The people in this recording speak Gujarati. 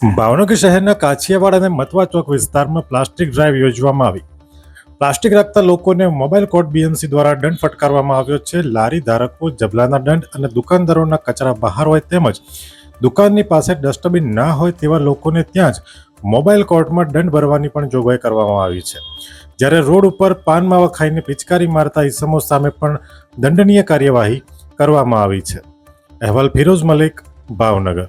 ભાવનગર શહેરના કાછિયાવાડ અને મતવા ચોક વિસ્તારમાં પ્લાસ્ટિક ડ્રાઈવ યોજવામાં આવી. પ્લાસ્ટિક રાખતા લોકોને મોબાઈલ કોર્ટ બીએમસી દ્વારા દંડ ફટકારવામાં આવ્યો છે. લારી ધારકો, જબલાના દંડ અને દુકાનદારોના કચરા બહાર હોય તેમજ દુકાનની પાસે ડસ્ટબિન ના હોય તેવા લોકોને ત્યાં જ મોબાઈલ કોર્ટમાં દંડ ભરવાની પણ જોગવાઈ કરવામાં આવી છે. જ્યારે રોડ ઉપર પાન માવા ખાઈને પિચકારી મારતા ઇસમો સામે પણ દંડનીય કાર્યવાહી કરવામાં આવી છે. અહેવાલ ફિરોઝ મલિક, ભાવનગર.